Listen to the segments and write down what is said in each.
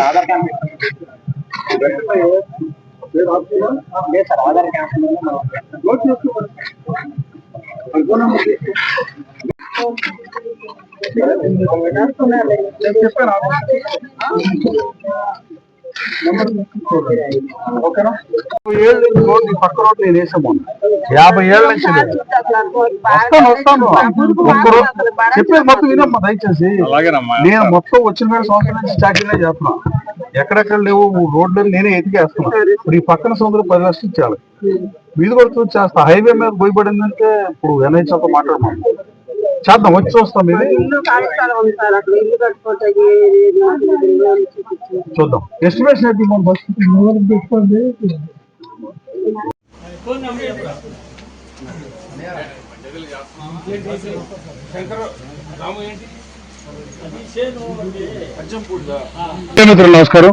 Aadhaar card లేదు sir Aadhaar ఏళ్ళ నుంచి రోడ్డు ఈ పక్క రోడ్డు నేను వేసాము యాభై ఏళ్ళ నుంచి. వస్తాను. వస్తాను ఒక్క చెప్పేది మొత్తం వినమ్మా దయచేసి. నేను మొత్తం వచ్చిన వేల సంవత్సరం నుంచి చాకరీనే చేస్తున్నా. ఎక్కడెక్కడ లేవు రోడ్లు నేనే ఎతికేస్తున్నా. ఇప్పుడు ఈ పక్కన సముద్రం పది లక్షలు ఇచ్చాలి వీధి కొడుతూ చేస్తా హైవే మీద పోయిపడిందంటే ఇప్పుడు ఎన్హెచ్ అంతా మాట్లాడమా చేద్దాం వచ్చి చూస్తాం ఇది. చూద్దాం. ఎస్టిమేషన్ అయితే మనం ఫస్ట్ మిత్రులు నమస్కారం.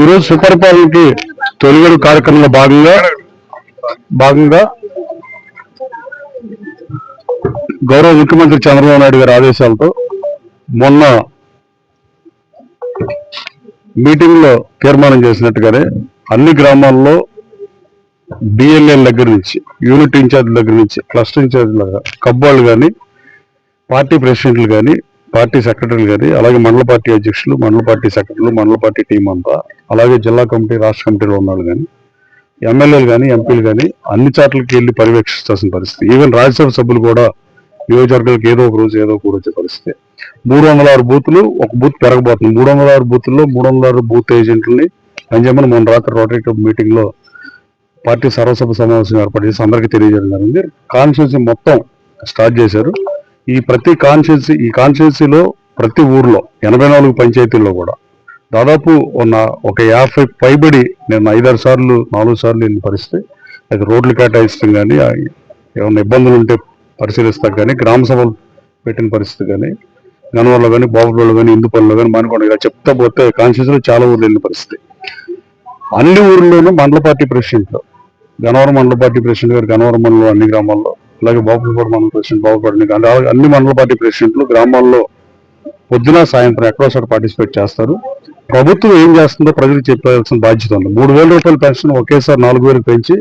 ఈరోజు సుపరిపాలనకి తొలిగడు కార్యక్రమంలో భాగంగా భాగంగా గౌరవ ముఖ్యమంత్రి చంద్రబాబు నాయుడు గారి ఆదేశాలతో మొన్న మీటింగ్లో తీర్మానం చేసినట్టుగానే అన్ని గ్రామాల్లో డిఎల్ఎల్ దగ్గర నుంచి యూనిట్ ఇన్ఛార్జ్ దగ్గర నుంచి క్లస్టర్ ఇన్ఛార్జ్ కబ్బాళ్ళు కానీ పార్టీ ప్రెసిడెంట్లు కానీ పార్టీ సెక్రటరీలు కానీ అలాగే మండల పార్టీ అధ్యక్షులు మండల పార్టీ సెక్రటరీలు మండల పార్టీ టీం అంతా అలాగే జిల్లా కమిటీ రాష్ట్ర కమిటీలో ఉన్నాడు కానీ ఎమ్మెల్యేలు కానీ ఎంపీలు కానీ అన్ని చాట్లకి వెళ్ళి పర్యవేక్షించాల్సిన పరిస్థితి. ఈవెన్ రాజ్యసభ సభ్యులు కూడా నియోజకవర్గాలకు ఏదో ఒక రోజు ఏదో ఒక వచ్చే పరిస్థితి. మూడు వందల ఆరు బూతులు ఒక బూత్ పెరగబోతుంది. మూడు వందల ఆరు బూతుల్లో మూడు వందల ఆరు బూత్ ఏజెంట్లని పనిచేయమని మొన్న రాత్రి రోటరీ మీటింగ్లో మీటింగ్లో పార్టీ సర్వసభ సమావేశం ఏర్పాటు చేసి అందరికీ తెలియజేయడం జరిగింది. కాన్స్టిట్యూన్సీ మొత్తం స్టార్ట్ చేశారు. ఈ ప్రతి కాన్స్టిట్యూన్సీ ఈ కాన్స్టిట్యూన్సీలో ప్రతి ఊర్లో ఎనభై నాలుగు పంచాయతీల్లో కూడా దాదాపు ఉన్న ఒక యాభై పైబడి నేను ఐదారు సార్లు నాలుగు సార్లు వెళ్ళిన పరిస్థితి. అది రోడ్లు కేటాయిస్తాం కానీ ఏమైనా ఇబ్బందులు ఉంటే పరిశీలిస్తారు కానీ గ్రామ సభలు పెట్టిన పరిస్థితి కానీ గనవరంలో కానీ బాబులలో కానీ ఇందుపల్లిలో కానీ మానుకోండి ఇలా చెప్తా పోతే కాన్స్టిట్యూషన్ చాలా ఊర్లు వెళ్ళిన పరిస్థితి. అన్ని ఊర్లోనూ మండల పార్టీ ప్రెసిడెంట్లు గనవరం మండల పార్టీ ప్రెసిడెంట్ గారు గనవరం మండలం అన్ని గ్రామాల్లో అలాగే బాబులపాడు మండల ప్రెసిడెంట్ బాబుపల్లి కానీ అన్ని మండల పార్టీ ప్రెసిడెంట్లు గ్రామాల్లో పొద్దున సాయంత్రం ఎక్కడో చోట పార్టిసిపేట్ చేస్తారు. ప్రభుత్వం ఏం చేస్తుందో ప్రజలకు చెప్పాల్సిన బాధ్యత ఉంది. మూడు వేల రూపాయల పెన్షన్ ఒకేసారి నాలుగు వేలు పెంచి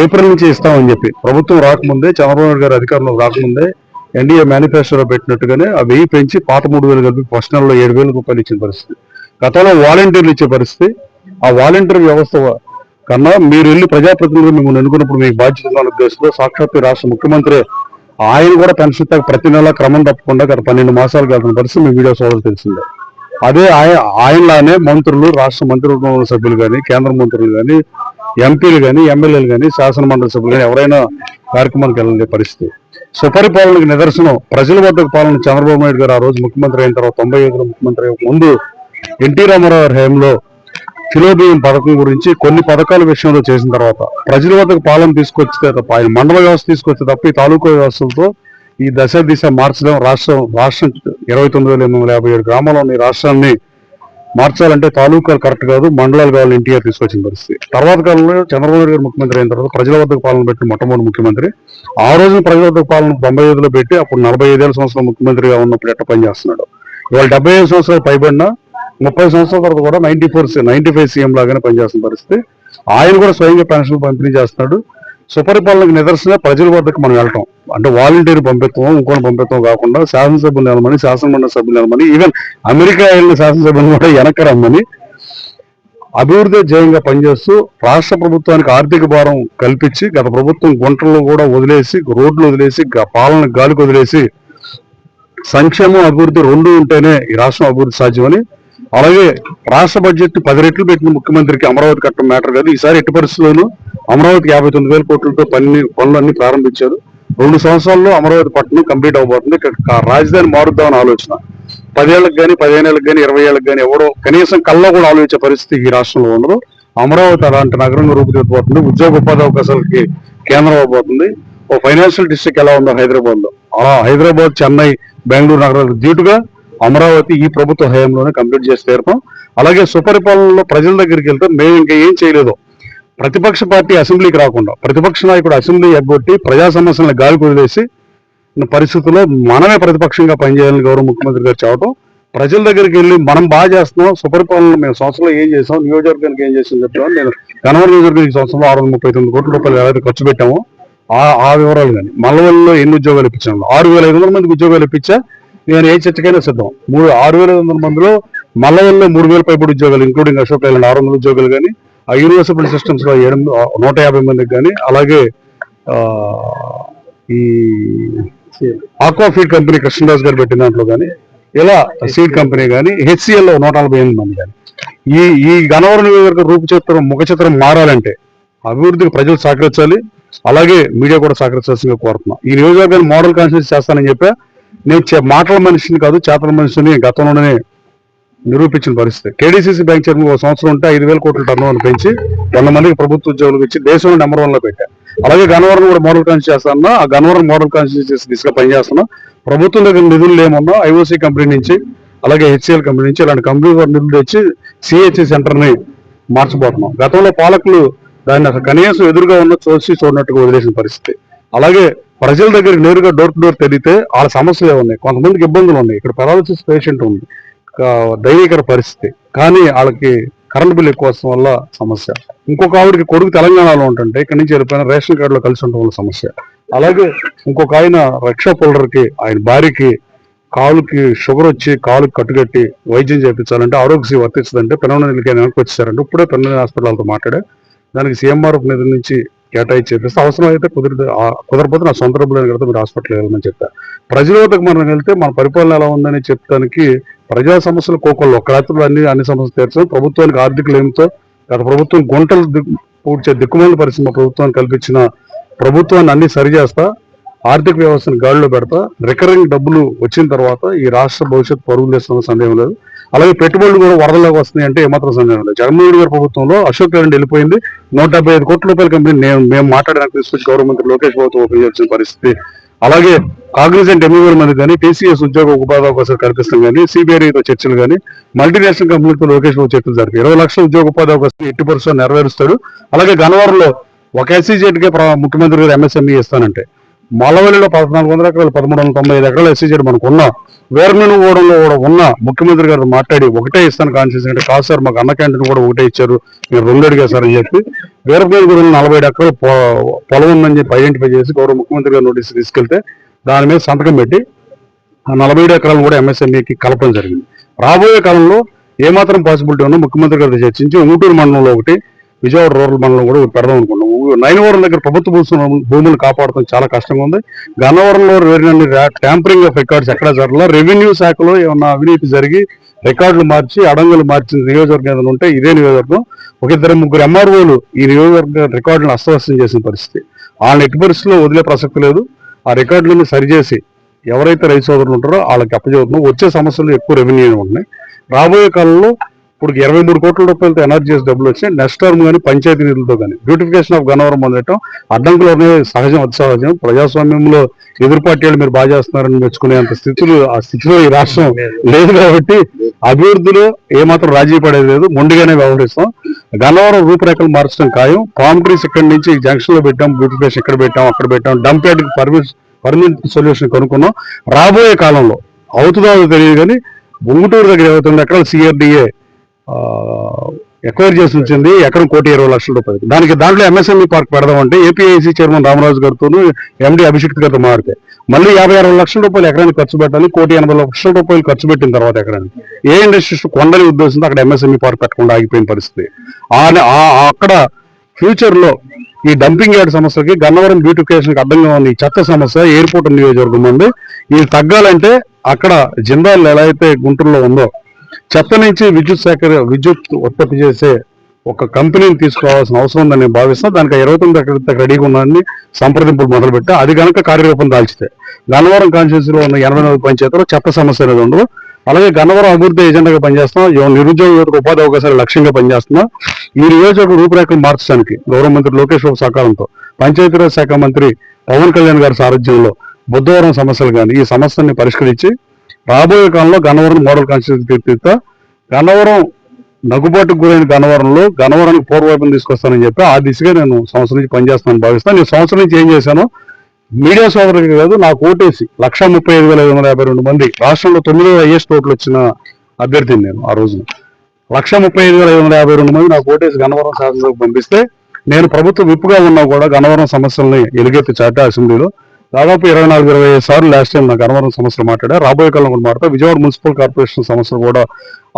ఏప్రిల్ నుంచి ఇస్తామని చెప్పి. ప్రభుత్వం రాకముందే చంద్రబాబు నాయుడు గారు అధికారంలో రాకముందే ఎన్డీఏ మేనిఫెస్టోలో పెట్టినట్టుగానే ఆ వెయ్యి పెంచి పాత మూడు వేలు కలిపి ఫస్ట్ నెలలో ఏడు వేల రూపాయలు ఇచ్చిన పరిస్థితి. గతంలో వాలంటీర్లు ఇచ్చే పరిస్థితి. ఆ వాలంటీర్ వ్యవస్థ కన్నా మీరు వెళ్ళి ప్రజాప్రతినిధులు మిమ్మల్ని ఎన్నుకున్నప్పుడు మీకు బాధ్యత ఉద్దేశంలో సాక్షాత్తు రాష్ట్ర ముఖ్యమంత్రి ఆయన కూడా పెన్షన్ ప్రతి నెల క్రమం తప్పకుండా గత పన్నెండు మాసాలు వెళ్తున్న పరిస్థితి మీ వీడియో సోదరు తెలిసిందే. అదే ఆయన ఆయనలానే మంత్రులు రాష్ట్ర మంత్రివర్గంలో సభ్యులు కానీ కేంద్ర మంత్రులు కానీ ఎంపీలు కానీ ఎమ్మెల్యేలు కానీ శాసనమండలి సభ్యులు కానీ ఎవరైనా కార్యక్రమానికి వెళ్ళండి పరిస్థితి. సుపరిపాలనకు నిదర్శనం. ప్రజల వద్దకు పాలన చంద్రబాబు నాయుడు గారు ఆ రోజు ముఖ్యమంత్రి అయిన తర్వాత తొంభై ఐదులో ముఖ్యమంత్రి అయ్యే ముందు ఎన్టీ రామారావు గారి హయాంలో చిలోబియ్యం పథకం గురించి కొన్ని పథకాల విషయంలో చేసిన తర్వాత ప్రజల వద్దకు పాలన తీసుకొచ్చితే తప్ప ఆయన మండల వ్యవస్థ తీసుకొచ్చే తప్ప ఈ తాలూకా వ్యవస్థలతో ఈ దశ దిశ మార్చడం రాష్ట్రం రాష్ట్రం ఇరవై తొమ్మిది వేల ఎనిమిది వందల యాభై ఏడు గ్రామాలని రాష్ట్రాన్ని మార్చాలంటే తాలూకాలు కరెక్ట్ కాదు మండలాలు కావాలి ఎన్టీఆర్ తీసుకొచ్చిన పరిస్థితి. తర్వాత కాలంలో చంద్రబాబు నాయుడు గారు ముఖ్యమంత్రి అయిన తర్వాత ప్రజల వద్దకు పాలన పెట్టిన మొట్టమొదటి ముఖ్యమంత్రి. ఆ రోజున ప్రజల వద్దకు పాలన తొంభై ఐదులో పెట్టి అప్పుడు నలభై ఐదేళ్ళ సంవత్సరం ముఖ్యమంత్రిగా ఉన్నప్పుడు ఎట్ట పనిచేస్తున్నాడు ఇవాళ డెబ్బై ఐదు సంవత్సరాలు పైబడిన ముప్పై సంవత్సరాల తర్వాత కూడా ninety four ninety five CM లాగానే పనిచేస్తున్న పరిస్థితి. ఆయన కూడా స్వయంగా పెన్షన్ పంపిణీ చేస్తున్నాడు. సుపరిపాలనకు నిదర్శన ప్రజల వద్దకు మనం వెళ్ళటం. అంటే వాలంటీర్ పంపిత్వం ఇంకోటి పంపిత్వం కాకుండా శాసనసభ్యులు నిలమని శాసనమండలి సభ్యులు నిలమని ఈవెన్ అమెరికా వెళ్ళిన శాసనసభ్యులు కూడా వెనక రమ్మని అభివృద్ధి జయంగా పనిచేస్తూ రాష్ట్ర ప్రభుత్వానికి ఆర్థిక భారం కల్పించి గత ప్రభుత్వం గుంటల్లో కూడా వదిలేసి రోడ్లు వదిలేసి పాలన గాలికి వదిలేసి సంక్షేమం అభివృద్ధి రెండు ఉంటేనే ఈ రాష్ట్రం అభివృద్ధి సాధ్యమని అలాగే రాష్ట్ర బడ్జెట్ పది రెట్లు పెట్టిన ముఖ్యమంత్రికి అమరావతి కట్టడం మ్యాటర్ కాదు. ఈసారి ఎట్టి పరిస్థితుల్లోనూ అమరావతికి యాభై తొమ్మిది వేల కోట్లతో పని పనులన్నీ ప్రారంభించారు. రెండు సంవత్సరాల్లో అమరావతి పట్టణం కంప్లీట్ అవబోతుంది. ఇక్కడ రాజధాని మారుద్దామని ఆలోచన. పదేళ్ళకు కానీ పదిహేను ఏళ్ళకి కానీ ఇరవై ఏళ్ళకి కానీ ఎవడో కనీసం కల్లో కూడా ఆలోచించే పరిస్థితి ఈ రాష్ట్రంలో ఉండదు. అమరావతి అలాంటి నగరంగా రూపుదిద్దబోతుంది. ఉద్యోగ ఉపాధి అవకాశాలకి కేంద్రం అవబోతుంది. ఓ ఫైనాన్షియల్ డిస్ట్రిక్ట్ ఎలా ఉందో హైదరాబాద్లో అలా హైదరాబాద్ చెన్నై బెంగళూరు నగరాలకు దీటుగా అమరావతి ఈ ప్రభుత్వ హయాంలోనే కంప్లీట్ చేసి తీరుతాం అలాగే సుపరిపాలనలో ప్రజల దగ్గరికి వెళ్తే మేము ఇంకా ఏం చేయలేదు ప్రతిపక్ష పార్టీ అసెంబ్లీకి రాకుండా ప్రతిపక్ష నాయకుడు అసెంబ్లీ ఎగ్గొట్టి ప్రజా సమస్యలను గాలి కుదిలేసి పరిస్థితుల్లో మనమే ప్రతిపక్షంగా పనిచేయాలని గౌరవ ముఖ్యమంత్రి గారు చెప్పడం ప్రజల దగ్గరికి వెళ్ళి మనం బాగా చేస్తున్నాం సుపరిపాలన మేము సంవత్సరంలో ఏం చేసాం నియోజకవర్గానికి ఏం చేసాం చెప్తాం నేను గనవర నియోజకవర్గానికి సంవత్సరంలో ఆరు వందల ముప్పై తొమ్మిది కోట్ల రూపాయలు ఏదైతే ఖర్చు పెట్టామో ఆ ఆ వివరాలు కానీ మల్లవల్లిలో ఎన్ని ఉద్యోగాలు ఇప్పించాను ఆరు వేల ఐదు వందల మందికి ఉద్యోగాలు ఇప్పించా నేను ఏ చర్చకైనా సిద్ధం. మూడు ఆరు వేల ఐదు వందల మందిలో మల్లవల్లిలో మూడు వేల పైబడి ఉద్యోగాలు ఇంక్లూడింగ్ అశోక్ ఐలాండ్ ఆరు వందల ఉద్యోగాలు కానీ ఆ యూనివర్సిటీ సిస్టమ్స్లో ఏడు నూట యాభై మందికి కానీ అలాగే ఈ ఆక్వా ఫీడ్ కంపెనీ కృష్ణదాస్ గారు పెట్టిన దాంట్లో కానీ ఇలా సీడ్ కంపెనీ కానీ హెచ్సిఎల్లో నూట నలభై ఎనిమిది మంది కానీ ఈ ఈ గనవరం రూపచిత్రం ముఖ చిత్రం మారాలంటే అభివృద్ధికి ప్రజలు సహకరించాలి అలాగే మీడియా కూడా సహకరించాల్సిందిగా కోరుతున్నాం. ఈ నియోజకవర్గాన్ని మోడల్ కాన్స్టిట్యూన్స్ చేస్తానని చెప్పా. నేను చే- మాటల మనిషిని కాదు చేతల మనిషిని గతంలోనే నిరూపించిన పరిస్థితి. కేడీసీసీ బ్యాంక్ చైర్మన్ ఒక సంవత్సరం ఉంటే ఐదు వేల కోట్ల టర్న్ అని పెంచి వంద మందికి ప్రభుత్వ ఉద్యోగులకు ఇచ్చి దేశంలో నెంబర్ వన్లో పెట్టారు అలాగే గన్నవరం కూడా మోడల్ కాన్స్టిట్యూన్స్ చేస్తాను ఆ గన్నవరం మోడల్ కాన్స్టిట్యూన్స్ దిశగా పనిచేస్తున్నా. ప్రభుత్వం దగ్గర నిధులు ఏమన్నా ఐఓసీ కంపెనీ నుంచి అలాగే హెచ్సిఎల్ కంపెనీ నుంచి ఇలాంటి కంపెనీ నిధులు తెచ్చి సిహెచ్సి సెంటర్ని మార్చబోతున్నాం గతంలో పాలకులు దాన్ని అసలు కనీసం ఎదురుగా ఉన్న చూసి చూడనట్టుగా వదిలేసిన పరిస్థితి. అలాగే ప్రజల దగ్గరికి నేరుగా డోర్ టు డోర్ తెలిగితే వాళ్ళ సమస్యలు ఉన్నాయి కొంతమందికి ఇబ్బందులు ఉన్నాయి. ఇక్కడ పెరాలసిస్ పేషెంట్ ఉంది. దైవీకర పరిస్థితి. కానీ వాళ్ళకి కరెంట్ బిల్ ఎక్కువ వల్ల సమస్య. ఇంకొక ఆవిడకి కొడుకు తెలంగాణలో ఉంటుంటే ఇక్కడి నుంచి వెళ్ళిపోయిన రేషన్ కార్డులో కలిసి ఉండడం వల్ల సమస్య. అలాగే ఇంకొక ఆయన రక్షా పొలర్కి ఆయన భార్యకి కాలుకి షుగర్ వచ్చి కాలుకి కట్టుకట్టి వైద్యం చేయించాలంటే ఆరోగ్యశ్రీ వర్తించదంటే పెనవనకి వెనక్కి వచ్చేసారంటే ఇప్పుడే పెనవన హాస్పిటల్తో మాట్లాడే. దానికి సీఎంఆర్ఎఫ్ నిధుల నుంచి కేటాయించి చేపిస్తే అవసరం అయితే కుదిరితే ఆ- నా సొంత డబ్బులు కడితే మీరు హాస్పిటల్ వెళ్ళమని చెప్తా ప్రజల మనం వెళ్తే మన పరిపాలన ఎలా ఉందని చెప్తానికి ప్రజా సమస్యలు కోకొల్లు. ఒక రాత్రిలో అన్ని అన్ని సమస్యలు తీర్చడం ప్రభుత్వానికి ఆర్థిక లేమితో గత ప్రభుత్వం గుంటలు పూడ్చే దిక్కుమాల పరిశ్రమ ప్రభుత్వాన్ని కల్పించిన ప్రభుత్వాన్ని అన్ని సరిచేస్తా ఆర్థిక వ్యవస్థను గాడిలో పెడతా రికరింగ్ డబ్బులు వచ్చిన తర్వాత ఈ రాష్ట్ర భవిష్యత్తు పరుగులు చేస్తున్న సందేహం లేదు. అలాగే పెట్టుబడులు కూడా వరదలోకి వస్తున్నాయి అంటే ఏమాత్రం సందేహం లేదు. జగన్మోహన్ గారి ప్రభుత్వంలో అశోక్ లేండి వెళ్ళిపోయింది. నూట డెబ్బై ఐదు కోట్ల రూపాయల కంపెనీ నేను మేము మాట్లాడడానికి తీసుకొచ్చి గౌరవ మంత్రి లోకేష్ బాబుతో ఉపయోగించిన పరిస్థితి అలాగే కాగ్నిజెంట్ ఎమ్మెల్యేల మంది కానీ టీసీఎస్ ఉద్యోగ ఉపాధి అవకాశాలు కల్పిస్తాం కానీ సిబిఐతో చర్చలు కానీ మల్టీనేషనల్ కంపెనీలతో లోకేష్ బాబు చర్చలు జరిపి ఇరవై లక్షల ఉద్యోగ ఉపాధి అవకాశం ఎట్టి పర్సెంట్ నెరవేరుస్తాడు అలాగే గన్నవరంలో ఒక ఎస్సీజెడ్కే ముఖ్యమంత్రి గారు ఎంఎస్ఎంఈ ఇస్తానంటే మలవల్లిలో పద్నాలుగు వందల ఎకరాలు పదమూడు వందల తొంభై ఐదు ఎకరాలు ఎస్సీజెడ్ మనకు ఉన్న వేర్మెను ఓడంలో కూడా ఉన్న ముఖ్యమంత్రి గారు మాట్లాడి ఒకటే ఇస్తాను కాన్సెస్ అంటే కాదు సార్ మాకు అన్న క్యాంటీన్ కూడా ఒకటే ఇచ్చారు మీరు రెండు అడిగారు సార్ అని చెప్పి. వేరమైన గురించి నలభై ఏడు ఎకరాలు పొలం ఉందని చెప్పి ఐడెంటిఫై చేసి గౌరవ ముఖ్యమంత్రి గారు నోటీస్ తీసుకెళ్తే దాని మీద సంతకం పెట్టి ఆ నలభై ఏడు ఎకరాలను కూడా ఎంఎస్ఎంఈకి కలపడం జరిగింది. రాబోయే కాలంలో ఏమాత్రం పాసిబిలిటీ ఉన్నా ముఖ్యమంత్రి గారితో చర్చించి ఉంటూరు మండలంలో ఒకటి విజయవాడ రూరల్ మండలం కూడా పెడదాం అనుకున్నాం. ఊ- దగ్గర ప్రభుత్వ భూములు కాపాడటం చాలా కష్టంగా ఉంది. గన్నవరంలో వేరినన్ని ట్యాంపరింగ్ ఆఫ్ రికార్డ్స్ ఎక్కడ జరగల. రెవెన్యూ శాఖలో ఏమన్నా అవినీతి జరిగి రికార్డులు మార్చి అడంగులు మార్చిన నియోజకవర్గం ఏదైనా ఉంటే ఇదే నియోజకవర్గం. ఒక ఇద్దరు ముగ్గురు ఎంఆర్ఓలు ఈ నియోజకవర్గ రికార్డులను అస్తవ్యస్తం చేసిన పరిస్థితి. వాళ్ళని ఎట్టి పరిస్థితుల్లో వదిలే ప్రసక్తి లేదు. ఆ రికార్డులను సరిచేసి ఎవరైతే రైతు సోదరులు ఉంటారో వాళ్ళకి అప్పచెబుతున్నాం. వచ్చే సమస్యలు ఎక్కువ రెవెన్యూ ఉన్నాయి రాబోయే కాలంలో ఇప్పుడు ఇరవై మూడు కోట్ల రూపాయలతో ఎనర్జీస్ డబ్బులు వచ్చినాయి. నెక్స్ట్ టర్మ్ కానీ పంచాయతీ నిధులతో కానీ బ్యూటిఫికేషన్ ఆఫ్ గన్నవరం మొదలెట్టడం అడ్డంకులు అనేవి సహజం అతిసహజం. ప్రజాస్వామ్యంలో ఎదురు పార్టీలు మీరు బాగా చేస్తున్నారని మెచ్చుకునేంత స్థితులు ఆ స్థితిలో ఈ రాష్ట్రం లేదు కాబట్టి అభివృద్ధిలో ఏమాత్రం రాజీ పడేది లేదు. మొండిగానే వ్యవహరిస్తాం. గన్నవరం రూపురేఖలు మార్చడం ఖాయం. పామ్ ట్రీస్ ఇక్కడి నుంచి జంక్షన్లో పెట్టాం బ్యూటిఫికేషన్ ఇక్కడ పెట్టాం అక్కడ పెట్టాం. Dump yard permit permanent solution కనుక్కున్నాం. రాబోయే కాలంలో అవుతుందో తెలియదు కానీ బొంగుటూరు దగ్గర ఏమవుతుంది ఎక్కడ సిఆర్డిఏ ఎక్వైర్ చేసి ఉంచింది ఎకరం కోటి ఇరవై లక్షల రూపాయలు దానికి దాంట్లో ఎంఎస్ఎంఈ పార్క్ పెడదామంటే ఏపీఐసీ చైర్మన్ రామరాజు గారితోనూ ఎండి అభిషేక్ గారితో మారితే మళ్ళీ యాభై అరవై లక్షల రూపాయలు ఎకరానికి ఖర్చు పెట్టాలి కోటి ఎనభై లక్షల రూపాయలు ఖర్చు పెట్టిన తర్వాత ఎకరానికి. ఏ ఇండస్ట్రీస్ కొండని ఉద్దేశంతో అక్కడ ఎంఎస్ఎంఈ పార్క్ పెట్టకుండా ఆగిపోయిన పరిస్థితి. ఆ- అక్కడ ఫ్యూచర్లో ఈ డంపింగ్ యార్డ్ సమస్యకి గన్నవరం బ్యూటిఫికేషన్ అడ్డంగా ఉన్న ఈ చెత్త సమస్య ఎయిర్పోర్ట్ నియోజకవర్గం ఉంది ఇది తగ్గాలంటే అక్కడ జిందాల్ ఎలా అయితే గుంటూరులో ఉందో చెత్త నుంచి విద్యుత్ సేకరి విద్యుత్ ఉత్పత్తి చేసే ఒక కంపెనీని తీసుకోవాల్సిన అవసరం ఉందని నేను భావిస్తాను దానికి ఇరవై తొమ్మిది ఎకరాల రెడీగా ఉన్నాయని సంప్రదింపులు మొదలుపెట్టా. అది కనుక కార్యరూపం దాల్చితే గన్నవరం కాన్స్టిట్యూన్సీలో ఉన్న ఎనభై నాలుగు పంచాయతీలో చెత్త సమస్య అనేది ఉండదు. అలాగే గన్నవరం అభివృద్ధి ఏజెండాగా పనిచేస్తున్నాం నిరుద్యోగ యువతకు ఉపాధి అవకాశాలు లక్ష్యంగా పనిచేస్తున్నాం. ఈ నియోజకవర్గ రూపురేఖలు మార్చడానికి గౌరవ మంత్రి లోకేష్ బాబు సహకారంతో పంచాయతీరాజ్ శాఖ మంత్రి పవన్ కళ్యాణ్ గారి సారథ్యంలో బుద్ధవరం సమస్యలు కానీ ఈ సమస్యల్ని పరిష్కరించి రాబోయే కాలంలో గన్నవరం మోడల్ కాన్స్టిట్యూన్సీ గన్నవరం నగుబాటుకు గురైన గన్నవరంలో గన్నవరానికి పూర్వవైపున తీసుకొస్తానని చెప్పి ఆ దిశగా నేను సంవత్సరం నుంచి పనిచేస్తానని భావిస్తాను. నేను సంవత్సరం నుంచి ఏం చేశాను మీడియా సోదరులకి కాదు నాకు ఓటేసి లక్ష ముప్పై ఐదు వేల ఐదు వందల యాభై రెండు మంది రాష్ట్రంలో తొమ్మిదో హైయెస్ట్ ఓట్లు వచ్చిన అభ్యర్థిని నేను ఆ రోజున. లక్ష ముప్పై ఐదు వేల ఐదు వందల యాభై రెండు మంది నాకు ఓటేసి గన్నవరం శాసనసభకు పంపిస్తే నేను ప్రభుత్వ విప్పుగా ఉన్నా కూడా గన్నవరం సమస్యల్ని ఎలుగెత్తి చాటా అసెంబ్లీలో. దాదాపు ఇరవై నాలుగు ఇరవై ఐదు సార్లు లాస్ట్ టైం నా గన్నవరం సమస్యలు మాట్లాడా. రాబోయే కాలం కూడా మాట్లాడతా. విజయవాడ మున్సిపల్ కార్పొరేషన్ సమస్యలు కూడా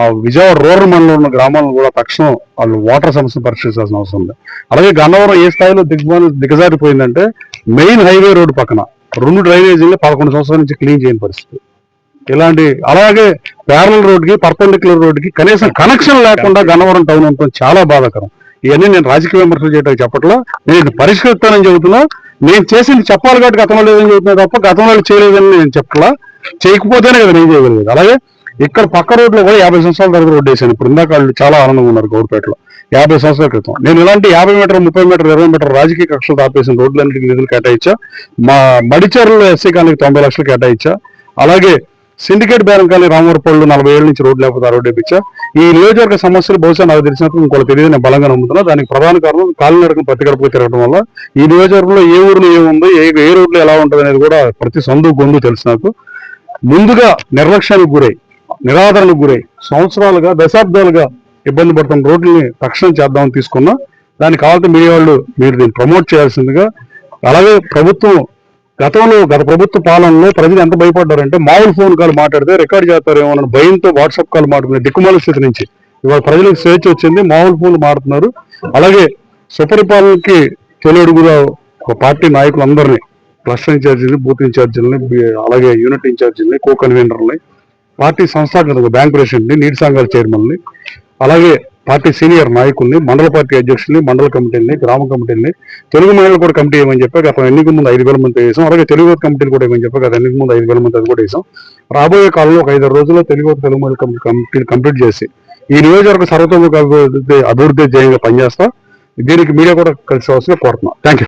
ఆ విజయవాడ రూరల్ మండలంలో ఉన్న గ్రామాలను కూడా తక్షణం వాళ్ళు వాటర్ సమస్యను పరిష్కరించాల్సిన అవసరం ఉంది. అలాగే గన్నవరం ఏ స్థాయిలో దిగ్మాన దిగజారిపోయిందంటే మెయిన్ హైవే రోడ్డు పక్కన రెండు డ్రైనేజీలు పదకొండు సంవత్సరాల నుంచి క్లీన్ చేయని పరిస్థితి. ఇలాంటి అలాగే ప్యారల్ రోడ్కి పర్పెండిక్యులర్ రోడ్కి కనీసం కనెక్షన్ లేకుండా గన్నవరం టౌన్ ఉండటం చాలా బాధాకరం. ఇవన్నీ నేను రాజకీయ విమర్శలు చేయడానికి చెప్పట్లో. నేను పరిష్కరిస్తానని చెబుతున్నా. నేను చేసింది చెప్పాలి కాబట్టి గతంలో లేదని చెబుతున్నా తప్ప గతంలో చేయలేదని నేను చెప్పట్లా. చేయకపోతేనే కదా నేను చేయగలిగేది. అలాగే ఇక్కడ పక్క రోడ్లో కూడా యాభై సంవత్సరాల తర్వాత రోడ్డు వేసాను. ఇప్పుడు ఇందాక వాళ్ళు చాలా ఆనందంగా ఉన్నారు గౌడపేటలో. యాభై సంవత్సరాల క్రితం. నేను ఇలాంటి యాభై మీటర్ ముప్పై మీటర్ ఇరవై మీటర్ రాజకీయ కక్షలు ఆపేసిన రోడ్లన్నిటికీ నిధులు కేటాయించా. మా మడిచర్ల ఎస్సీ కాలనీకి తొంభై లక్షలు కేటాయించా. అలాగే సిండికేట్ బేరం కానీ రామవరపల్లి నలభై ఏళ్ళ నుంచి రోడ్ లేకపోతే రోడ్డు ఇప్పించా ఈ నియోజకవర్గ సమస్యలు బహుశా నాకు తెలిసినప్పుడు ఇంకోటి తెలియదు నేను బలంగా నమ్ముతున్నా. దానికి ప్రధాన కారణం కాలినడకం ప్రతి గడపకు తిరగడం వల్ల ఈ నియోజకవర్గంలో ఏ ఊరిలో ఏముందో ఏ ఏ రోడ్లు ఎలా ఉంటుంది అనేది కూడా ప్రతి సందు గొంతు తెలుసు నాకు. ముందుగా నిర్లక్ష్యానికి గురై నిరాదరణకు గురై సంవత్సరాలుగా దశాబ్దాలుగా ఇబ్బంది పడుతున్న రోడ్లని తక్షణం చేద్దామని తీసుకున్నా. దానికి కావాలంటే మీ వాళ్ళు మీరు దీన్ని ప్రమోట్ చేయాల్సిందిగా. అలాగే ప్రభుత్వం గతంలో గత ప్రభుత్వ పాలనలో ప్రజలు ఎంత భయపడ్డారంటే మామూలు ఫోన్ కాల్ మాట్లాడితే రికార్డ్ చేస్తారేమో అన్న భయంతో వాట్సాప్ కాల్ మాట్లాడుకునే దిక్కుమాల స్థితి నుంచి. ఇవాళ ప్రజలకు స్వేచ్ఛ వచ్చింది మామూలు ఫోన్లు మారుతున్నారు. అలాగే సుపరిపాలనకి తొలి అడుగులో ఒక పార్టీ నాయకులందరినీ క్లస్టర్ ఇన్ఛార్జీని బూత్ ఇన్ఛార్జీలని అలాగే యూనిట్ ఇన్ఛార్జీలని కో కన్వీనర్ని పార్టీ సంస్థాగత బ్యాంక్ ప్రెసిడెంట్ని నీటి సంఘాల చైర్మన్ని అలాగే పార్టీ సీనియర్ నాయకుల్ని మండల పార్టీ అధ్యక్షుల్ని మండల కమిటీని గ్రామ కమిటీని తెలుగు మహిళలు కూడా కమిటీ ఏమని చెప్పి గత ఎన్నిక ముందు ఐదు వేల మంది వేసాం. అలాగే తెలుగు కమిటీలు కూడా ఏమని చెప్పి గత ఎన్నిక ముందు ఐదు వేల మంది అది కూడా వేసాం. రాబోయే కాలంలో ఒక ఐదు రోజుల్లో తెలుగు తెలుగు మహిళ కమిటీ కంప్లీట్ చేసి ఈ నియోజకవర్గ సర్వతోముఖ అభివృద్ధి అభివృద్ధి ధ్యేయంగా పనిచేస్తా. దీనికి మీడియా కూడా కలిసి అవసరం కోరుతున్నాం. Thank you